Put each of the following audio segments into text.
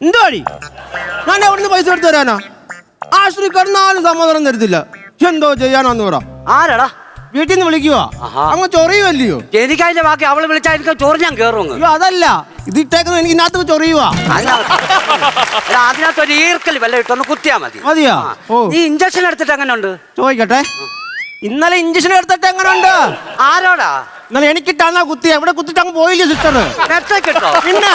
എന്തുവാടി? ഞാൻ അവിടുന്ന് പൈസ എടുത്തു തരാനാ? ആശ്രീ കിടന്നാലും സമാധാനം തരത്തില്ല. എന്തോ ചെയ്യാനാന്ന് പറ. ആരാടാ? വീട്ടിൽ നിന്ന് വിളിക്കുവാ. അങ്ങ് ചൊറിയുമല്ലയോ എനിക്ക് അതിന്റെ ബാക്കി അവൾ വിളിച്ചാൽ എനിക്ക് ചോറ് ഞാൻ കേറും. അയ്യോ അതല്ല. ഇത് ഇട്ടേക്കുന്നത് എനിക്ക് ഇതിനകത്ത് ചൊറിയുവാ. അതിനകത്ത് ഒരു ഈർക്കൽ വല്ല ഇട്ടൊന്ന് കുത്തിയാ മതി. മതിയാ? ഈ ഇഞ്ചക്ഷൻ എടുത്തിട്ട് എങ്ങനെ ഉണ്ട് ചോദിക്കട്ടെ ഇന്നലെ ഇഞ്ചക്ഷൻ എടുത്തിട്ട് എങ്ങനെ ഉണ്ട് ആരോടാ? ഇന്നലെ എനിക്കിട്ടാന്നാ കുത്തി എവിടെ കുത്തിട്ട് അങ്ങ് പോയില്ലേ സിസ്റ്റർ പിന്നെ?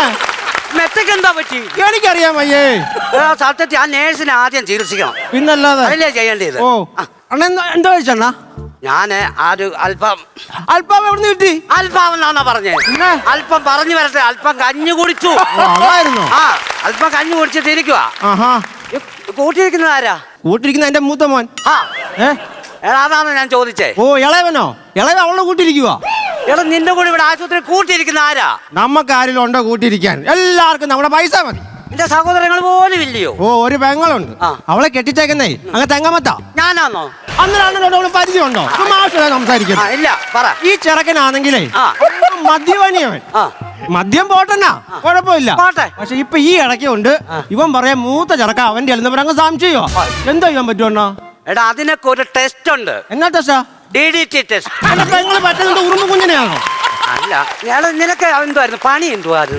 മെത്തക്ക് എന്താ പറ്റി? എനിക്കറിയാം എടാ, സത്യത്തിൽ ആ നേഴ്സിനെ ആദ്യം ചികിത്സിക്കണം. പിന്നല്ലാതെ. അല്ലേ ചെയ്യേണ്ടത്? ഓ. അണ്ണ എന്താ കഴിച്ചണ്ണ ഞാൻ ആ ഒരു അല്പം അല്പം എവിടെ കിട്ടി? അല്പം എന്നാണോ പറഞ്ഞേ? അല്പം പറഞ്ഞു വരട്ടെ അല്പം കഞ്ഞു കുടിച്ചു. ആ അല്പം കഞ്ഞു കുടിച്ചിട്ട് ഇരിക്കുക കൂട്ടിയിരിക്കുന്നത് ആരാ? കൂട്ടിരിക്കുന്ന എന്റെ മൂത്ത മോൻ. ആ. ഏ? എടാ അതാണ് ഞാൻ ചോദിച്ചേ. ഓ ഇളയവനോ? ഇളയവൻ അവളെ കൂട്ടിരിക്കുവാ. എടാ നിന്റെ കൂടെ ഇവിടെ ആശുപത്രി കൂട്ടിയിരിക്കുന്ന ആരാ? നമുക്ക് ആരിലും ഉണ്ടോ കൂട്ടിയിരിക്കാൻ? എല്ലാവർക്കും നമ്മുടെ പൈസ മതി. നിന്റെ സഹോദരങ്ങൾ പോലും ഇല്ലയോ? ഓ ഒരു പെങ്ങളുണ്ട്. ആ. അവളെ കെട്ടിച്ചേക്കുന്നേ. അങ്ങ് തെങ്ങമത്താ. ഞാനാന്നോ? അന്നേരം പരിചയമുണ്ടോ? ചുമ്മാ ആവശ്യമില്ല ആ സംസാരിക്കും ഇല്ല പറ. ഈ ചെറുക്കനാണെങ്കിലേ ആ. മദ്യപാനിയവൻ. ആ. മദ്യം പോട്ടെന്നാ? കുഴപ്പമില്ല. പോട്ടെ. പക്ഷെ ഇപ്പൊ ഈ ഇടയ്ക്കുണ്ട്. ഇവൻ പറയാ മൂത്ത ചെറുക്ക അവന്റെ എന്ന് പറഞ്ഞ സംശയോ എന്തോ ചെയ്യാൻ പറ്റുമെണ്ണ എടാ അതിനൊക്കെ ഒരു ടെസ്റ്റ് ഉണ്ട്. എന്നാ ടെസ്റ്റാ ഡി ഡി ടി ടെസ്റ്റ് പറ്റുന്നത് ഉറുമ്പ് കുഞ്ഞിനെയാണോ? അല്ല എടാ നിനക്ക് എന്തുവായിരുന്നു പണി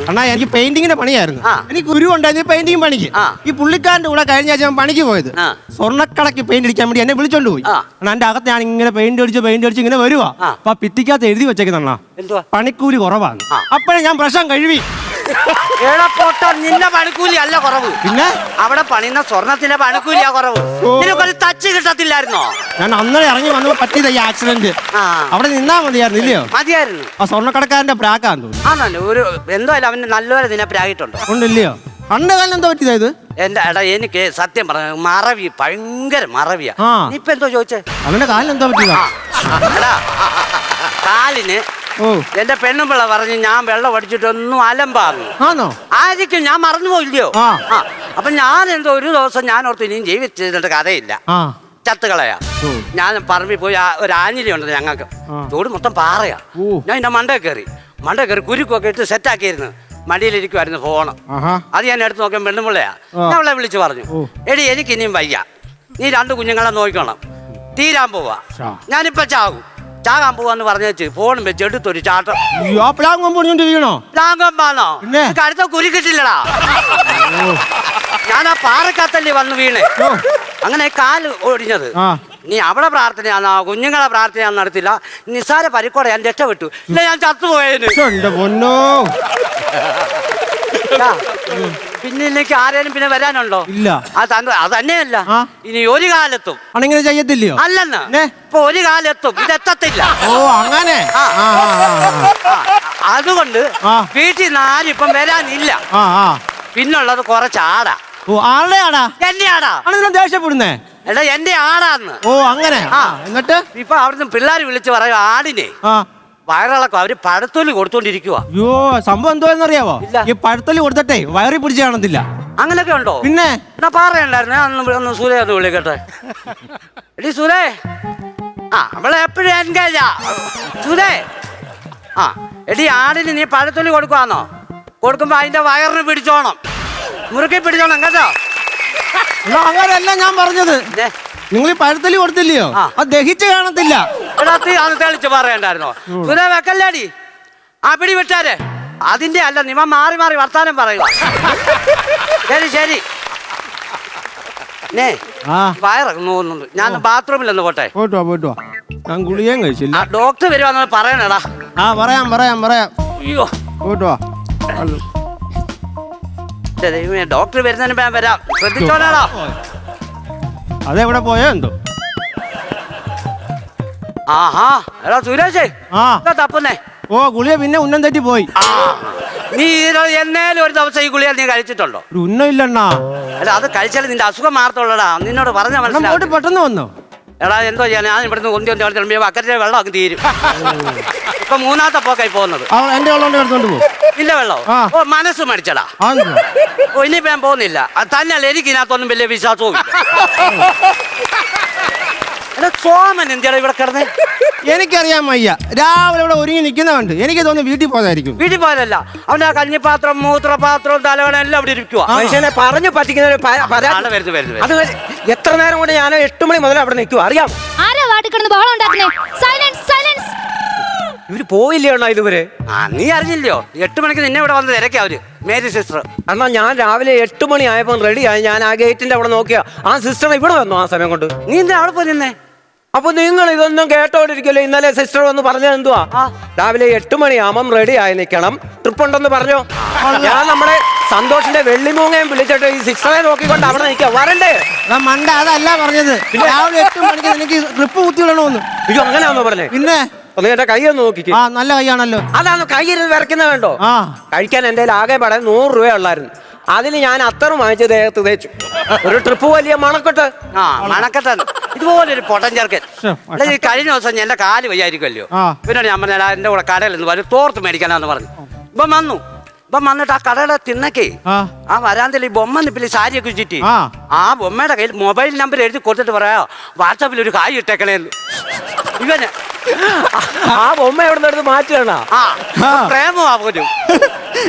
അണ്ണാ എനിക്ക് പെയിന്റിങ്ങിന്റെ പണിയായിരുന്നു. ആ. എനിക്ക് ഗുരു ഉണ്ടായിരുന്നു പെയിന്റിങ് പണിക്ക്. ആ. ഈ പുള്ളിക്കാരന്റെ കൂടെ കഴിഞ്ഞ ആഴ്ച ഞാൻ പണിക്ക് പോയത്. ആ. സ്വർണക്കടക്ക് പെയിന്റ് അടിക്കാൻ വേണ്ടി എന്നെ വിളിച്ചോണ്ട് പോയി. ആ. അണ്ണാ എന്റെ അകത്ത് ഞാൻ ഇങ്ങനെ പെയിന്റ് അടിച്ച് പെയിന്റ് അടിച്ച് ഇങ്ങനെ വരുവാ. ആ. അപ്പൊ ആ ഭിത്തിക്കകത്ത് എഴുതി വെച്ചേക്കുന്ന എന്തുവാ? പണിക്കൂലി കുറവാണ്. ആ. അപ്പോഴേ ഞാൻ പ്രശ്നം കഴിവി എടാ പൊട്ട നിന്റെ പണിക്കൂലി അല്ല കുറവ്. പിന്നെ? അവിടെ പണിയുന്ന സ്വർണത്തിന്റെ പണിക്കൂലിയാ കുറവ്. നിനക്കൊരു തച്ച് കിട്ടത്തില്ലായിരുന്നോ? ഞാൻ അന്നേരം ഇറങ്ങി വന്നപ്പോ പറ്റിയത് ഈ ആക്സിഡന്റ് അവിടെ നിന്നാ മതിയായിരുന്നു ഇല്ലയോ? മതിയായിരുന്നു. ആ സ്വർണക്കടക്കാരന്റെ പ്രാക്കാന്ന് തോന്നുന്നു. ആണല്ലോ ഒരു എന്തായാലും അവന് നല്ലപോലെ നിന്നെ പ്രാഗിട്ടുണ്ട് ഉണ്ടില്ലയോ? അണ്ട് കാലം എന്താ പറ്റിയതാ എന്റെ എടാ എനിക്ക് സത്യം പറഞ്ഞു മറവി ഭയങ്കര മറവിയാ. നീ ഇപ്പൊ എന്തോ ചോദിച്ചേ? അവന്റെ കാലിന് എന്താ പറ്റിയതാ? കാലിന് എന്റെ പെണ്ണുമ്പിള്ള പറഞ്ഞു ഞാൻ വെള്ളം അടിച്ചിട്ടൊന്നും അലമ്പാന്നു ആണോ ആയിരിക്കും ഞാൻ മറന്നു പോയില്ലയോ ആ. അപ്പൊ ഞാൻ എന്തോ ഒരു ദിവസം ഞാൻ ഓർത്ത് ഇനിയും ജീവിച്ചിരുന്നിട്ട് കഥയില്ല. ചത്തുകളയാ. ഞാൻ പറമ്പിൽ പോയി ഒരു ആഞ്ഞിലി ഉണ്ട് ഞങ്ങൾക്ക്. തോട് മൊത്തം പാറയാ. ഞാൻ എന്റെ മണ്ടേ കയറി. മണ്ടേ കയറി കുരുക്കൊക്കെ ഇട്ട് സെറ്റാക്കിയിരുന്നു മടിയിലിരിക്കുമായിരുന്നു ഫോണ്. അത് ഞാൻ എടുത്ത് നോക്കാൻ പെണ്ണുമുള്ളയാ ഞാൻ അവളെ വിളിച്ചു പറഞ്ഞു എടി എനിക്ക് ഇനിയും വയ്യ. നീ രണ്ട് കുഞ്ഞുങ്ങളെ നോക്കണം തീരാൻ പോവാ. ഞാനിപ്പോ ചാകും ചാകാൻ പോവാന്ന് പറഞ്ഞു വെച്ച് ഫോണും വെച്ച് എടുത്തൊരു ചാട്ടം. അയ്യോ ആ പ്ലാൻ വീണോ? പൊടിഞ്ഞോണ്ടിരിക്കണോ ലാങ്കമ്പാന്നോ പിന്നെ? നിനക്ക് അടുത്ത കുരി കിട്ടില്ലടാ. ഞാൻ ആ പാറക്കത്തല്ലേ വന്ന് വീണേ. അങ്ങനെ കാൽ ഒടിഞ്ഞത്. ആ. നീ അവിടെ ആ കുഞ്ഞുങ്ങളെ പ്രാർത്ഥനയാന്ന് നടത്തില്ല. നിസാര പരിക്കോടെ ഞാൻ രക്ഷപ്പെട്ടു. ഇല്ല ഞാൻ ചത്തുപോയേന്. ശ്ശോ, എന്റെ പൊന്നോ. ടാ, പിന്നെ ഇതിലേക്ക് ആരേലും പിന്നെ വരാനുണ്ടോ? ഇല്ല. അത് തന്ന- അത് തന്നെയല്ല. ഇനി ഒരു കാലത്തും. അങ്ങനെ ചെയ്യത്തില്ലയോ? അല്ലെന്ന്? ഇപ്പൊ ഒരു കാലത്തും ഇതെത്തത്തില്ല ഓ അങ്ങനെ? അതുകൊണ്ട്. വീട്ടിൽ നിന്ന് ആരും ഇപ്പം വരാനില്ല. പിന്നുള്ളത് കുറച്ച് ആടാ. ഓ ആളുടെ ആടാ? എന്റെ ആടാ. ആണെങ്കിലും ദേഷ്യപ്പെടുന്നേ? എടാ എന്റെ ആടാന്ന്. ഓ അങ്ങനെ. എന്നിട്ട്? ഇപ്പൊ അവിടുന്ന് പിള്ളേർ വിളിച്ച് പറയും ആടിനെ. വയറിളക്കം. അവർ പഴത്തൊലി കൊടുത്തോണ്ടിരിക്കുക അയ്യോ സംഭവം എന്തോന്നറിയാവോ ഇല്ല. ഈ പഴത്തൽ കൊടുത്തട്ടെ വയറി പിടിച്ച് കാണത്തില്ല. അങ്ങനൊക്കെ ഉണ്ടോ? പിന്നെ? എന്നാ പറയണ്ടായിരുന്നു അന്ന് ഒന്ന് സുരേ ഒന്ന് വിളിക്കട്ടെ. എടി സുരേ ആ അവളെ എപ്പോഴും എൻഗേജാ. സുരേ ആ എടി ആടിന് നീ പഴത്തൊലി കൊടുക്കുവാന്നോ? കൊടുക്കുമ്പോ അതിന്റെ വയറിന് പിടിച്ചോണം. മുറുക്കി പിടിച്ചോണം കേട്ടോ? എന്നാ അങ്ങനെയല്ല ഞാൻ പറഞ്ഞത്. നിങ്ങൾ ഈ പഴത്തലി കൊടുത്തില്ലയോ. അത് ദഹിച്ച് കാണത്തില്ല. തെളിച്ച് പറയണ്ടായിരുന്നോ? സുരേ വെക്കല്ലേടി? ആ പിടി വിട്ടാരെ. അതിന്റെ അല്ല നിമ മാറി മാറി വർത്താനം പറയുക ശരി ശരി. വയറൊക്കെ നോക്കുന്നുണ്ട് ഞാൻ ബാത്റൂമിൽ ഒന്ന് പോട്ടെ. ഞാൻ ഗുളികയും കഴിച്ചില്ല. ഡോക്ടർ വരുവാന്ന് പറയണടാ ആ പറയാം പറയാം പറയാം. അയ്യോ. പോയിട്ട്. വാ അല്ല. എന്റെ ദൈവമേ ഡോക്ടർ വരുന്നതിന് ഞാൻ വരാം. ശ്രദ്ധിച്ചോളാടാ. അതെവിടെ പോയോ എന്തോ? ആഹാ. എടാ സുരേഷേ. ആ. എന്താ തപ്പുന്നേ? ഓ ഗുളിയ പിന്നെ ഉന്നം തെറ്റി പോയി. ആ. നീ ഇതിനോ- എന്നേലും ഒരു ദിവസം ഈ ഗുളിയ നീ കഴിച്ചിട്ടുണ്ടോ? ഒരു ഉന്നം ഇല്ലണ്ണാ. അല്ല അത് കഴിച്ചാൽ നിന്റെ അസുഖം മാറത്തുള്ളടാ. നിന്നോട് പറഞ്ഞ പോയിട്ട് പെട്ടെന്ന് വന്നോ. എടാ എന്തോ ചെയ്യാൻ ഞാൻ ഇവിടുന്ന് കൊന്തി കൊന്തി തിളമ്പി അക്കരത്തിലെ വെള്ളം അങ്ങ് തീരും. ഇപ്പൊ മൂന്നാമത്തെ പോക്കായി പോകുന്നത്. അവൾ എന്റെ എടുത്തോണ്ട് പോകും. ഇല്ല വെള്ളം? ആ. ഓ മനസ്സ് മടിച്ചടാ. ഓ ഇനിയിപ്പോ ഞാൻ പോകുന്നില്ല. അത് തന്നെയല്ല എനിക്ക് ഇതിനകത്തൊന്നും വലിയ വിശ്വാസവും ഇല്ല എടാ സോമൻ എന്തിയാടാ ഇവിടെ കിടന്ന്? എനിക്കറിയാൻ വയ്യ. രാവിലെ ഇവിടെ ഒരുങ്ങി നിൽക്കുന്നതുണ്ട് എനിക്ക് തോന്നുന്നു വീട്ടിൽ പോയതായിരിക്കും. വീട്ടിൽ പോയതല്ല. അവന്റെ ആ കഞ്ഞിപ്പാത്രം മൂത്രപാത്രം തലവണ എല്ലാം അവിടെ ഇരിക്കുവാ. മനുഷ്യനെ പറഞ്ഞു പറ്റിക്കുന്ന ഒരു പ- പരാതി. ആണ് വരുന്നു വരുന്നു അത് എത്ര നേരം കൊണ്ട് ഞാൻ എട്ട് മണി മുതൽ അവിടെ നിൽക്കും അറിയാം. ആരാ വാട്ടി കിടന്ന് ബഹളം ഉണ്ടാക്കുന്നേ? സൈലൻസ് സൈലൻസ് ഇവർ പോയില്ലയോ ഇതുവരെ? ആ നീ അറിഞ്ഞില്ലയോ? എട്ട് മണിക്ക് നിന്നെ ഇവിടെ വന്ന് തിരക്കാ അവർ. Mary sister. എന്നാ ഞാൻ രാവിലെ എട്ട് മണി ആയപ്പോൾ റെഡിയായി ഞാൻ ആ ഗേറ്റിന്റെ അവിടെ നോക്കിയാ. ആ സിസ്റ്റർ ഇവിടെ വന്നു ആ സമയം കൊണ്ട്. നീ എന്താ അവിടെ പോയി നിന്നേ? അപ്പൊ നിങ്ങൾ ഇതൊന്നും കേട്ടോണ്ടിരിക്കല്ലോ? ഇന്നലെ സിസ്റ്റർ വന്ന് പറഞ്ഞത് എന്തുവാ. രാവിലെ എട്ട് മണിയാകുമ്പം റെഡി ആയി നിൽക്കണം ട്രിപ്പ് ഉണ്ടെന്ന് പറഞ്ഞോ? ഞാൻ നമ്മുടെ സന്തോഷിന്റെ വെള്ളിമൂങ്ങയും വിളിച്ചിട്ട് ഈ സിസ്റ്ററെ നോക്കിക്കൊണ്ട് അവിടെ നിൽക്കുക. വരണ്ടേ? മണ്ട അതല്ല പറഞ്ഞത്. രാവിലെ എട്ട് മണിക്ക് എനിക്ക് ട്രിപ്പ് കുത്തിവിടണമെന്ന് അയ്യോ അങ്ങനെയാണോ പറഞ്ഞേ? പിന്നെ? ഒന്ന് എന്റെ കൈ ഒന്ന് നോക്കിക്ക്. ആ നല്ല കൈയാണല്ലോ. അതാണ് കൈ വരയ്ക്കുന്ന വേണ്ടോ കഴിക്കാൻ എന്റെ ആകെ പടം നൂറ് രൂപ ഉള്ളായിരുന്നു. അതിന് ഞാൻ അത്തറും വാങ്ങിച്ച് ദേഹത്ത് തേച്ചു. ഒരു ട്രിപ്പ് വലിയ മണക്കെട്ട്. ആ മണക്കെട്ടാണ്. ഇതുപോലെ ഒരു പൊട്ടൻ ചേർക്കൻ കഴിഞ്ഞ ദിവസം എന്റെ കാൽ വയ്യായിരിക്കുമല്ലോ. പിന്നെ ഞാൻ പറഞ്ഞ എന്റെ കൂടെ കടയിൽ നിന്ന് വരും തോർത്ത് മേടിക്കാനാന്ന് പറഞ്ഞു. ഇപ്പം വന്നു. ഇപ്പം വന്നിട്ട് ആ കടയുടെ തിന്നക്കേ ആ. വരാന്തിൽ വരാന്തയിൽ ഈ ബൊമ്മ നിപ്പിൽ സാരിയൊക്കെ ചുറ്റി ആ. ആ ബൊമ്മയുടെ കയ്യിൽ മൊബൈൽ നമ്പർ എഴുതി കൊടുത്തിട്ട് പറയാ വാട്സാപ്പിൽ ഒരു കായ് ഇട്ടേക്കണേന്ന്. ഇവന് ആ ബൊമ്മ എവിടെ എടുത്ത് മാറ്റുകയാണോ? ആ ആ. പ്രേമമാ പോലും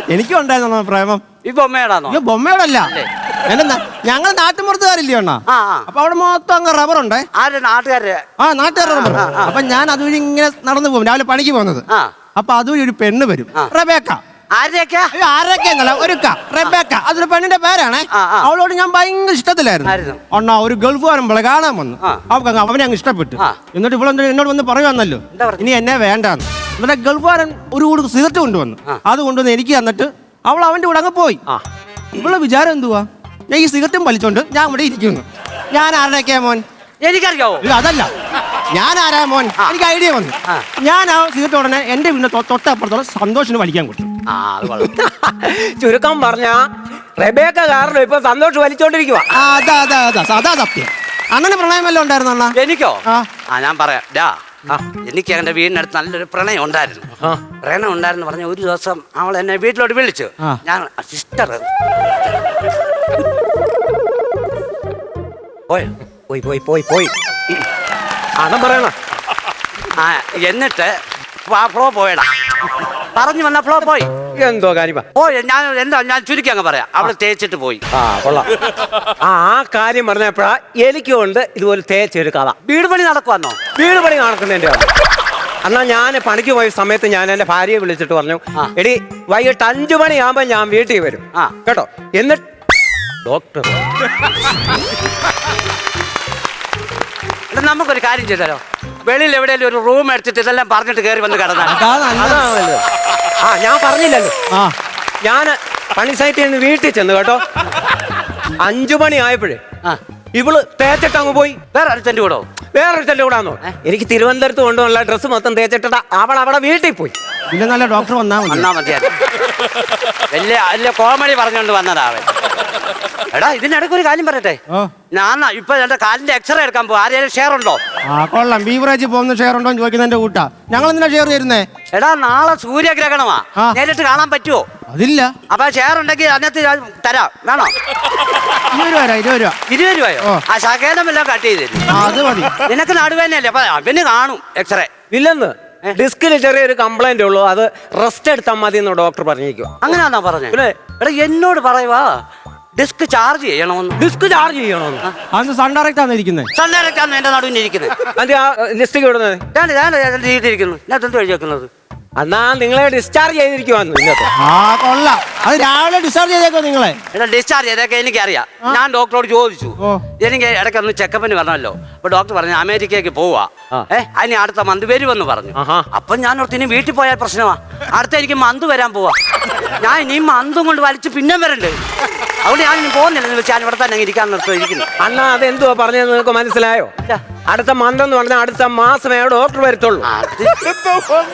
എനിക്കും ഉണ്ടായിരുന്നു പ്രേമം? ഈ ബൊമ്മയുടാന്നോ അയ്യോ ബൊമ്മയോടല്ല എന്റെ ന- ഞങ്ങൾ നാട്ടുമ്പുറത്തുകാരില്ലേ അണ്ണാ? ആ ആ. അപ്പൊ അവിടെ മൊത്തം അങ്ങ് റബ്ബർ ഉണ്ടേ ആരുടെ നാട്ടുകാരെ ആ നാട്ടുകാർ റബ്ബർ അപ്പൊ ഞാൻ അതുവഴി ഇങ്ങനെ നടന്നു പോകും. രാവിലെ പണിക്ക് പോകുന്നത്. ആ. അപ്പൊ അതുവഴി ഒരു പെണ്ണ് വരും. റബേക്ക. ആരൊക്കെ എന്നല്ല ഒരു റബേക്ക. അതൊരു പെണ്ണിന്റെ പേരാണേ. അവളോട് ഞാൻ ഭയങ്കര ഇഷ്ടത്തിലായിരുന്നു. അണ്ണാ ഒരു ഗൾഫ് വരുമ്പോൾ കാണാൻ വന്നു. അവൾക്ക് അവനെ അങ്ങ് ഇഷ്ടപ്പെട്ടു. എന്നിട്ട് ഇവിടെ എന്നോട് വന്ന് പറയുവാന്നല്ലോ ഇനി എന്നെ വേണ്ടാന്ന്. എന്നിട്ട് ഗൾഫുകാരൻ ഒരു കൂടി സിഗരറ്റ് കൊണ്ടുവന്നു. അത് കൊണ്ടുവന്ന് എനിക്ക് തന്നിട്ട് അവൾ അവന്റെ കൂടെ അങ്ങ് പോയി. ഇവളെ വിചാരം എന്തുവാ? ഞാൻ ഈ സിഗരറ്റും വലിച്ചോണ്ട് ഞാൻ ഇവിടെ ഇരിക്കുന്നു. ഞാൻ ആരുടെയൊക്കെയാ മോൻ? എനിക്കറിയാവോ? അതല്ല. ഞാൻ ആരാ മോൻ? എനിക്ക് ഐഡിയ വന്നു. ഞാൻ ആ സിഗരറ്റ് ഉടനെ എന്റെ വീടിന്റെ തൊട്ടപ്പുറത്തോളം സന്തോഷം വലിക്കാൻ കൊടുത്തു. ആ അത് കൊള്ളാം. ചുരുക്കം പറഞ്ഞ റെബേക്ക കാരണം ഇപ്പൊ സന്തോഷം വലിച്ചോണ്ടിരിക്കുക ആ, അതാ അതാ അതാ അതാ സത്യം. അണ്ണന് പ്രണയമല്ലോ ഉണ്ടായിരുന്നു അണ്ണാ? എനിക്കോ? ആ. ആ ഞാൻ പറയാം. ഡാ ആ. എനിക്ക് എന്റെ വീടിനടുത്ത് നല്ലൊരു പ്രണയം ഉണ്ടായിരുന്നു. ആ. പ്രണയം ഉണ്ടായിരുന്നു പറഞ്ഞ ഒരു ദിവസം അവൾ എന്നെ വീട്ടിലോട്ട് വിളിച്ചു. ആ. ഞാൻ സിസ്റ്റർ പോയോ പോയി പോയി പോയി പോയി. അണം പറയണ. ആ എന്നിട്ട് പോയടാ. പറഞ്ഞു വന്ന ഫ്ലോ പോയി. എന്തോ കാര്യം ഓ ഞാൻ എന്താ ഞാൻ ചുരുക്കി അങ്ങ് പറയാം. അവൾ തേച്ചിട്ട് പോയി. ആ കൊള്ളാം. ആ ആ കാര്യം പറഞ്ഞപ്പോഴാ എനിക്കുണ്ട് ഇതുപോലെ തേച്ചൊരു കഥ. വീട് പണി നടക്കുവാന്നോ? വീട് പണി നടക്കുന്നതിന്റെ എന്നാ ഞാൻ പണിക്ക് പോയ സമയത്ത് ഞാൻ എന്റെ ഭാര്യയെ വിളിച്ചിട്ട് പറഞ്ഞു എടി വൈകിട്ട് അഞ്ചു മണിയാകുമ്പോ ഞാൻ വീട്ടിൽ വരും. ആ. കേട്ടോ? എന്നിട്ട് ഡോക്ടർ. എടാ, നമുക്കൊരു കാര്യം ചെയ്താലോ? വെളിയിൽ എവിടെയെങ്കിലും ഒരു റൂം എടുത്തിട്ട് ഇതെല്ലാം പറഞ്ഞിട്ട് കയറി വന്ന് കിടന്നാണ് അതാ നല്ലത്. അതാണല്ലോ. ആ ഞാൻ പറഞ്ഞില്ലല്ലോ. ആ. ഞാൻ പണി സൈറ്റിൽ നിന്ന് വീട്ടിൽ ചെന്ന് കേട്ടോ. അഞ്ചു മണി ആയപ്പോഴേ ആ. ഇവൾ തേച്ചിട്ട് അങ്ങ് പോയി. വേറെ അടുത്തെന്റെ കൂടോ? വേറൊരുത്തന്റെ കൂടാന്നോ? എനിക്ക് തിരുവനന്തപുരത്ത് കൊണ്ടുള്ള ഡ്രസ്സ് മൊത്തം തേച്ചിട്ടാ അവൾ അവിടെ വീട്ടിൽ പോയി. പിന്നെ നല്ല ഡോക്ടർ വന്നാ മതി. വന്നാ മതിയായിരുന്നു വലിയ വലിയ കോമഡി പറഞ്ഞുകൊണ്ട് വന്നതാ അവൻ. എടാ ഇതിനിടയ്ക്ക് ഒരു കാര്യം പറയട്ടെ. ഓ ഞാൻ ഇപ്പൊ എന്റെ കാലിന്റെ എക്സ്റേ എടുക്കാൻ പോകും ആരെയും ഷെയർ ഉണ്ടോ? ആ കൊള്ളാം. ബീവറേജ് പോകുന്ന ഷെയർ ഉണ്ടോ എന്ന് ചോദിക്കുന്നതിന്റെ കൂട്ടാ. ഞങ്ങൾ എന്തിനാ ഷെയർ തരുന്നേ എടാ നാളെ സൂര്യഗ്രഹണമാ. ആ. നേരിട്ട് കാണാൻ പറ്റുമോ അതില്ല. അപ്പൊ ഷെയർ ഉണ്ടെങ്കിൽ അതിനകത്ത് ഞാൻ തരാം. വേണോ? ഇരുപത് രൂപ തരാം, ഇരുപത് രൂപ. ഇരുപത് രൂപയോ? ആ. ശകേതം എല്ലാം കട്ട് ചെയ്ത് തരും. ആ അത് മതി. നിനക്ക് നടുവേനല്ലേ അപ്പൊ അവന് കാണും എക്സ്റേ ഇല്ലെന്ന്. ഡിസ്കിൽ ചെറിയൊരു കംപ്ലൈന്റ് ഉള്ളൂ. അത് റെസ്റ്റ് എടുത്താൽ മതി എന്ന് ഡോക്ടർ പറഞ്ഞിരിക്കും അങ്ങനെയാണോ പറഞ്ഞത് പിന്നെ? എടാ എന്നോട് പറയുവാ ഡിസ്ക് ചാർജ് ചെയ്യണമെന്ന്. ഡിസ്ക് ചാർജ് ചെയ്യണമെന്ന്. അന്ന് സൺ ഡയറക്റ്റ് ആണ് ഇരിക്കുന്നത് സണ്ണേരക്കാണ് എന്റെ നടുവിന് ഇരിക്കുന്നത് അതിന്റെ ആ ലിസ്റ്റ് വിടുന്നത് ഞാൻ ഞാൻ ചെയ്തിരിക്കുന്നു ഞാൻ എന്ത് എഴുതി വെക്കുന്നത്? എന്നാ നിങ്ങളെ ഡിസ്ചാർജ് ചെയ്തിരിക്കുവാന്ന് ഇന്നത്തെ. ആ കൊള്ളാം. അത് രാവിലെ ഡിസ്ചാർജ് ചെയ്തേക്കോ നിങ്ങളെ? എടാ ഡിസ്ചാർജ് ചെയ്തൊക്കെ എനിക്കറിയാം. ഞാൻ ഡോക്ടറോട് ചോദിച്ചു. ഓ. എനിക്ക് ഇടയ്ക്ക് ഒന്ന് ചെക്കപ്പിന് വരണമല്ലോ. അപ്പൊ ഡോക്ടർ പറഞ്ഞു അമേരിക്കയ്ക്ക് പോവാ. ആ. ഏ അതിന് അടുത്ത മന്ത് വരുമെന്ന് പറഞ്ഞു. ആഹാ. അപ്പൊ ഞാൻ ഓർത്ത് ഇനി വീട്ടിൽ പോയാൽ പ്രശ്നമാ. അടുത്ത എനിക്ക് മന്ത് വരാൻ പോവാ. ഞാൻ ഇനിയും മന്തും കൊണ്ട് വലിച്ചു പിന്നെ വരണ്ട്. അതുകൊണ്ട് ഞാൻ പോകുന്നില്ല. പോകുന്നില്ലെന്ന് വെച്ചാൽ ഇവിടെ തന്നെ അങ്ങ് ഇരിക്കാൻ നിർത്തി ഇരിക്കുന്നു. അണ്ണാ അതെന്തുവാ പറഞ്ഞത് നിങ്ങൾക്ക് മനസ്സിലായോ? അടുത്ത മന്ത് എന്ന് പറഞ്ഞാൽ അടുത്ത മാസമേ ഡോക്ടർ വരത്തുള്ളൂ.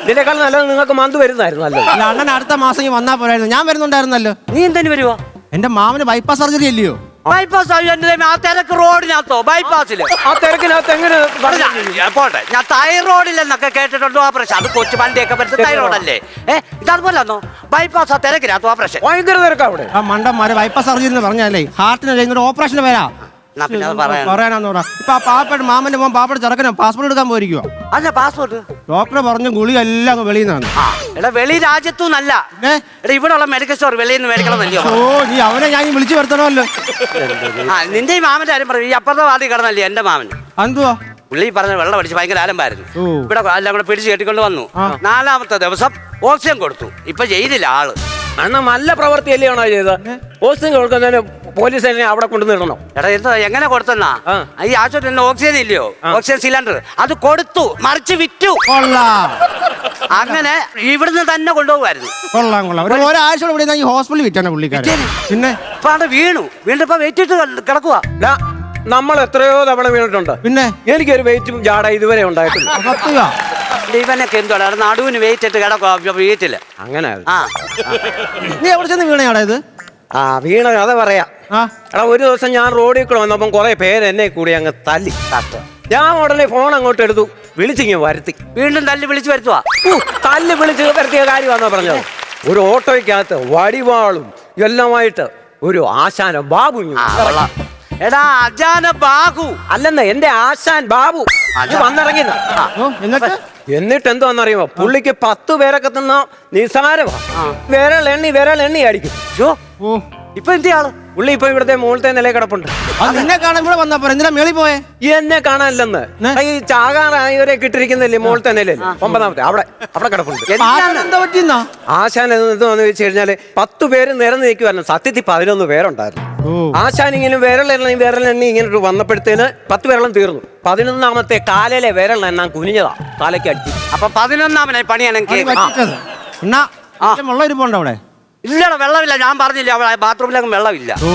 ഇതിനേക്കാൾ നല്ലത് നിങ്ങൾക്ക് മന്ത് വരുന്നതായിരുന്നു നല്ലത്. അല്ല അണ്ണൻ അടുത്ത മാസം ഇങ്ങ് വന്നാ പോരായിരുന്നു. ഞാൻ വരുന്നുണ്ടായിരുന്നല്ലോ. നീ എന്തിനു വരുവോ? എന്റെ മാമന് ബൈപ്പാസ് സർജറി അല്ലയോ? ബൈപ്പാസ് ആയി എന്റെ ദൈവമേ, ആ തിരക്ക് റോഡിനകത്തോ? ബൈപ്പാസിൽ ആ തിരക്കിനകത്ത് എങ്ങനെ പറഞ്ഞ, ഞാൻ പോട്ടെ. ഞാൻ തൈറോയിഡില്ലെന്നൊക്കെ കേട്ടിട്ടുണ്ട് ഓപ്പറേഷൻ അത് കൊച്ചു വണ്ടിയൊക്കെ പറ്റുന്ന തൈറോയിഡല്ലേ ഏ ഇതതുപോലെന്നോ ബൈപ്പാസ് ആ തിരക്കിനകത്ത് ഓപ്പറേഷൻ ഭയങ്കര തിരക്കാ അവിടെ. ആ മണ്ടന്മാരെ ബൈപ്പാസ് സർജറി എന്ന് പറഞ്ഞാലേ ഹാർട്ടിന് ഓപ്പറേഷൻ പേരാ എന്നാ പിന്നെ അത് പറയാം പറയാനാന്ന് പറ. ഇപ്പൊ ആ പാപ്പയുടെ മാമന്റെ മോൻ പാപ്പയുടെ ചെറുക്കനെ പാസ്പോർട്ട് എടുക്കാൻ പോയിരിക്കുവോ? അല്ല പാസ്പോർട്ട് ഡോക്ടർ പറഞ്ഞ ഗുളി എല്ലാം അങ്ങ് വെളിയിൽ നിന്നാണ്. ആ എടാ വെളി രാജ്യത്തുനിന്നല്ല ഏ? എടാ ഇവിടെ ഉള്ള മെഡിക്കൽ സ്റ്റോർ വെളിയിൽ നിന്ന് മേടിക്കണമെന്നല്ലയോ ഓ നീ അവനെ ഞാൻ ഈ വിളിച്ചു വരുത്തണമല്ലോ. ആ നിന്റെ ഈ മാമന്റെ കാര്യം പറയും. ഈ അപ്പുറത്തെ വാർഡിൽ കിടന്നല്ലേ എന്റെ മാമൻ? എന്തുവാ? പുള്ളി പറഞ്ഞ വെള്ളം അടിച്ച് ഭയങ്കര ആലമ്പായിരുന്നു. ഓ. ഇവിടെ എല്ലാം കൂടെ പിടിച്ച് കെട്ടിക്കൊണ്ട് വന്നു. ആ. നാലാമത്തെ ദിവസം ഓക്സിജൻ കൊടുത്തു. ഇപ്പൊ ജയിലില്ല ആൾ. അണ്ണ നല്ല പ്രവൃത്തിയല്ലേ ആണോ ചെയ്തത്? ഓക്സിജൻ കൊടുക്കുന്നതിന് പോലീസ് സ്റ്റേഷനെ അവിടെ കൊണ്ടുവന്നിടണം എടാ ഇത് എങ്ങനെ കൊടുത്തെന്നാ? ആ. ഈ ആശുപത്രിയിൽ ഓക്സിജൻ ഇല്ലയോ? ഓക്സിജൻ സിലിണ്ടർ അത് കൊടുത്തു മറിച്ച് വിറ്റു. കൊള്ളാം. അങ്ങനെ ഇവിടുന്ന് തന്നെ കൊണ്ടുപോകുമായിരുന്നു. കൊള്ളാം കൊള്ളാം. ഒരു ഒരാഴ്ച ഇവിടെ ഇരുന്നാ ഈ ഹോസ്പിറ്റലിൽ വിറ്റാണ് പുള്ളിക്കാരൻ. പിന്നെ? ഇപ്പൊ അവിടെ വീണു. വീണ്ടും ഇപ്പൊ വെയിറ്റിട്ട് കിടക്കുക ഡാ, നമ്മൾ എത്രയോ തവണ വീണിട്ടുണ്ട്. പിന്നെ? എനിക്കൊരു വെയിറ്റും ജാട ഇതുവരെ ഉണ്ടായിട്ടില്ല. ഇവനൊക്കെ എന്തുവാ നടുവിന് വെയിറ്റ് ഇട്ട് കിടക്കുക വീട്ടിൽ. അങ്ങനെ. ആ. നീ എവിടെ ചെന്ന് വീണയാടാ ഇത്? ആ വീണ കഥ പറയാ. ആ. എടാ ഒരു ദിവസം ഞാൻ റോഡിൽ കൂടെ വന്നപ്പം കുറെ പേര് എന്നെ കൂടി അങ്ങ് തല്ലി. ഞാൻ ഉടനെ ഫോൺ അങ്ങോട്ട് എടുത്തു. വിളിച്ചിങ്ങ് വരുത്തി. വീണ്ടും തല്ലി വിളിച്ചു വരുത്തുവാ. ഊ, തല്ല് വിളിച്ച് വരുത്തിയ കാര്യമാണെന്ന് പറഞ്ഞത്. ഒരു ഓട്ടോയ്ക്കകത്ത് വടിവാളും എല്ലാമായിട്ട് ഒരു ആശാന ബാബു ഇങ്ങ്. എടാ അജാന ബാഹു അല്ലെന്ന് എന്റെ ആശാൻ ബാബു. ആ. ഓ എന്നിട്ട്? എന്നിട്ട് എന്തോന്നറിയുമോ പുള്ളിക്ക് പത്ത് പേരൊക്കെ തന്ന നിസാരമാ വിരൽ എണ്ണി വിരൽ എണ്ണി അടിക്കും ഇപ്പൊ എന്ത് ആൾ പുള്ളി ഇപ്പൊ ഇവിടുത്തെ മുകളിലത്തെ നില കിടപ്പുണ്ട്. നിന്നെ കാണാൻ ഇവിടെ വന്നാ പോരെ? എന്തിനാ മേളിൽ പോയെ? എന്നെ കാണാനില്ലെന്ന്. ഈ ചാകാറായവരെ കിട്ടിരിക്കുന്നില്ലേ മുകളിലത്തെ നിലയിൽ? ഒമ്പതാമത്തെ അവിടെ അവിടെ കിടപ്പുണ്ട്. പാച്ചൻ എന്താ പറ്റിയെന്നാ? ആശാൻ എന്താന്ന് വെച്ച് കഴിഞ്ഞാൽ പത്ത് പേര് നിരന്ന് നിൽക്കുവായിരുന്നു. സത്യത്തിൽ പതിനൊന്ന് പേരുണ്ടായിരുന്നു. ആശാൻ ഇങ്ങനെ വിരലെണ്ണി വിരലെണ്ണി ഇങ്ങനെ വന്നപ്പോഴത്തേന് പത്ത് വിരളം തീർന്നു. പതിനൊന്നാമത്തെ കാലയിലെ വിരലെണ്ണാൻ കുനിഞ്ഞതാ തലയ്ക്ക് അടിച്ചു. അപ്പൊ പതിനൊന്നാമനായി പണിയാണ് എനിക്ക് എന്നാ ഇരിപ്പുണ്ടോ അവിടെ? ഇല്ലടാ വെള്ളമില്ല. ഞാൻ പറഞ്ഞില്ല അവളെ ബാത്റൂമിലങ്ങ് വെള്ളമില്ല. ഓ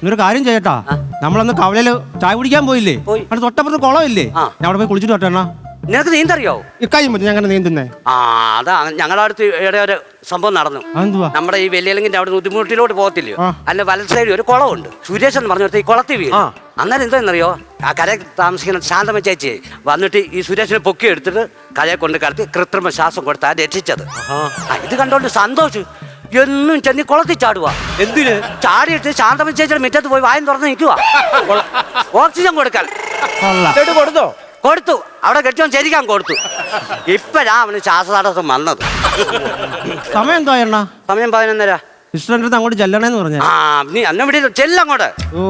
ഇന്നൊരു കാര്യം ചെയ്യട്ടാ. നമ്മളന്ന് കവലയിൽ ചായ കുടിക്കാൻ പോയില്ലേ? പോയി. അവിടെ തൊട്ടപ്പുറത്ത് കുളമില്ലേ? ആ. ഞാൻ അവിടെ പോയി കുളിച്ചിട്ട് അണ്ണാ. നിനക്ക് നീന്തറിയോ? ഇക്കാര്യം പറ്റും ഞങ്ങനെ നീന്തുന്നേ. ആ അതാ ഞങ്ങളുടെ അടുത്ത് ഇവിടെ ഒരു സംഭവം നടന്നു. അതെന്തുവാ? നമ്മുടെ ഈ വെല്ലിയലിങ്ങിന്റെ അവിടെ ബുദ്ധിമുട്ടിലോട്ട് പോകത്തില്ലയോ? ആ. അല്ല വലത് സൈഡിൽ ഒരു കുളമുണ്ട്. സുരേഷ് എന്ന് പറഞ്ഞ ഈ കുളത്തിൽ വീണു. ആ. അന്നേരം എന്താണെന്നറിയോ ആ കരയെ താമസിക്കുന്ന ശാന്തമ്മ ചേച്ചി വന്നിട്ട് ഈ സുരേഷിനെ പൊക്കി എടുത്തിട്ട് കരയെ കൊണ്ട് കടത്തി കൃത്രിമ ശ്വാസം കൊടുത്താ രക്ഷിച്ചത്. ആ, ഇത് കണ്ടോണ്ട് സന്തോഷ് എന്നും ചെന്നി കുളത്തിൽ ചാടുക എന്തിന്? ചാടിയിട്ട് ശാന്തമ ചേച്ചിയുടെ മുറ്റത്ത് പോയി വായം തുറന്ന് നിൽക്കുക ഓക്സിജൻ കൊടുക്കാൻ. കൊടുത്തോ? കൊടുത്തു. അവിടെ കെട്ടിയോൻ ശരിക്കാൻ കൊടുത്തു. ഇപ്പഴാ അവന് ശ്വാസതടസ്സം വന്നത്. സമയം എന്തോ എണ്ണ സമയം പതിനൊന്നര. അടുത്ത് അങ്ങോട്ട് ചെല്ലണേന്ന് പറഞ്ഞു. ആ നീ അന്നെ വിടി ചെല്ലങ്ങോട്ട്. ഓ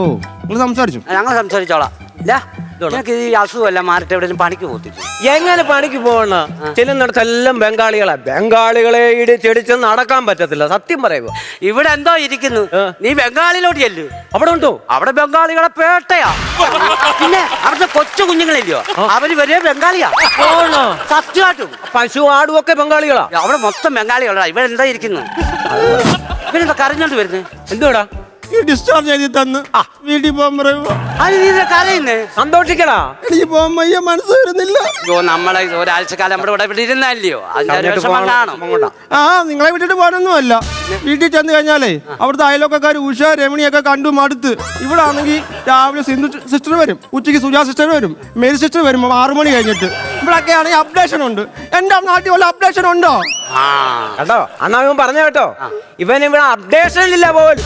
നിങ്ങൾ സംസാരിച്ചു? ഞങ്ങൾ സംസാരിച്ചോളാം. ഇല്ല. നിനക്ക് ഈ അസുഖമല്ല മാറിട്ട് എവിടെയും പണിക്ക് പോത്തില്ല എങ്ങനെ പണിക്ക് പോകണ ചെല്ലുന്നിടത്തെല്ലാം ബംഗാളികളാ. ബംഗാളികളെ ഇടിച്ചിടിച്ച് നടക്കാൻ പറ്റത്തില്ല സത്യം പറയുമ്പോ ഇവിടെ എന്തോ ഇരിക്കുന്നു. നീ ബംഗാളിലോട്ട് ചെല്ലു. അവിടെ ഉണ്ടോ? അവിടെ ബംഗാളികളെ പേട്ടയാ. പിന്നെ അവിടുത്തെ കൊച്ചു കുഞ്ഞുങ്ങളില്ലയോ? അവർ വരെ ബംഗാളിയാ? സത്യമായിട്ടും പശു ആടും ഒക്കെ ബംഗാളികളാ. അവിടെ മൊത്തം ബംഗാളികളാ. ഇവിടെ എന്താ ഇരിക്കുന്നു? ഇവരെന്താ കറിഞ്ഞോണ്ട് വരുന്നത് എന്തുവാടാ? ഡിസ്ചാർജ് ചെയ്ത് തന്ന്. വീട്ടിൽ പോകാൻ പറയുമ്പോ കരയുന്നേ? സന്തോഷിക്കടാ. എനിക്ക് പോകാൻ വയ്യ മനസ്സ് വരുന്നില്ല. അയ്യോ നമ്മളെ ഒരാഴ്ചക്കാലം നമ്മുടെ ഇവിടെ ഇവിടെ ഇരുന്നല്ലയോ കാണും. ആ നിങ്ങളെ വിട്ടിട്ട് പോകാനൊന്നുമല്ല. വീട്ടിൽ ചെന്ന് കഴിഞ്ഞാലേ അവിടുത്തെ അയലോക്കക്കാർ ഉഷ രമണിയൊക്കെ കണ്ടു മടുത്ത്. ഇവിടെ ആണെങ്കിൽ രാവിലെ സിന്ധു സിസ്റ്റർ വരും. ഉച്ചയ്ക്ക് സുജാ സിസ്റ്റർ വരും. മേരി സിസ്റ്റർ വരും. ആറു മണി കഴിഞ്ഞിട്ട്. ഇവിടൊക്കെ ആണെങ്കിൽ അപ്ഡേഷൻ ഉണ്ട്. എന്റെ നാട്ടിൽ വല്ല അപ്ഡേഷൻ ഉണ്ടോ? കേട്ടോ അന്നാ ഇവൻ പറഞ്ഞ കേട്ടോ. ഇവൻ ഇവിടെ അപ്ഡേഷൻ ഇല്ല പോലും.